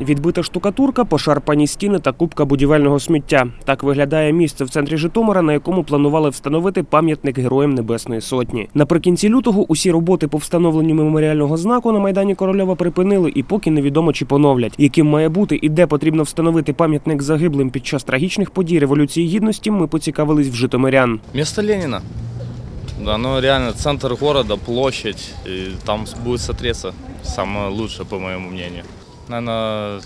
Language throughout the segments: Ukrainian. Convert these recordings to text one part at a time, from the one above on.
Відбита штукатурка, пошарпані стіни та купка будівельного сміття. Так виглядає місце в центрі Житомира, на якому планували встановити пам'ятник Героям Небесної Сотні. Наприкінці лютого усі роботи по встановленню меморіального знаку на майдані Корольова припинили, і поки невідомо чи поновлять, яким має бути і де потрібно встановити пам'ятник загиблим під час трагічних подій революції гідності. Ми поцікавились в житомирян. Место Ленина. Да, ну реально центр города, площадь, и там будет смотреться самое по моему мнению Наверное,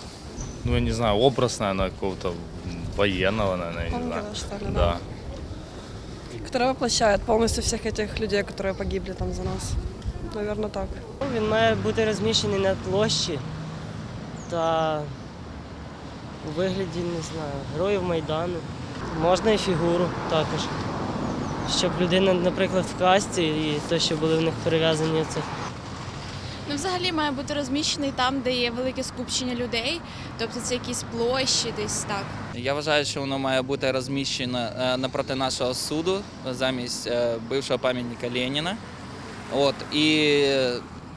ну я не знаю, образ, наверное, какого-то военного, наверное, я не знаю. Ангела, что ли, Да. Который воплощает полностью всех этих людей, которые погибли там за нас. Наверное, так. Він має бути розміщений на площі та у вигляді, не знаю, героїв Майдану. Можна і фігуру також. Щоб людина, наприклад, в касті і то, що були в них перев'язані це. Ну, взагалі має бути розміщений там, де є велике скупчення людей, тобто це якісь площі, десь так. Я вважаю, що воно має бути розміщено е, напроти нашого суду замість е, бившого пам'ятника Леніна. От, і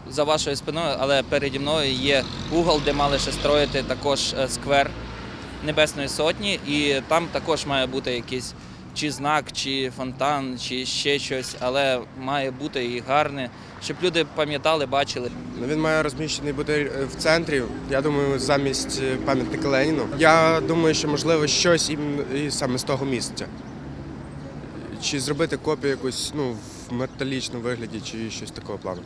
за вашою спиною, але переді мною є угол, де мали ще строїти також е, сквер Небесної Сотні, і там також має бути якийсь чи знак, чи фонтан, чи ще щось, але має бути і гарне, щоб люди пам'ятали, бачили. Ну, Він має розміщений бути е, в центрі. Я думаю, замість е, пам'ятника Леніну. Я думаю, що можливо щось і саме з того місця. Чи зробити копію якусь ну, в металічному вигляді, чи щось такого плану.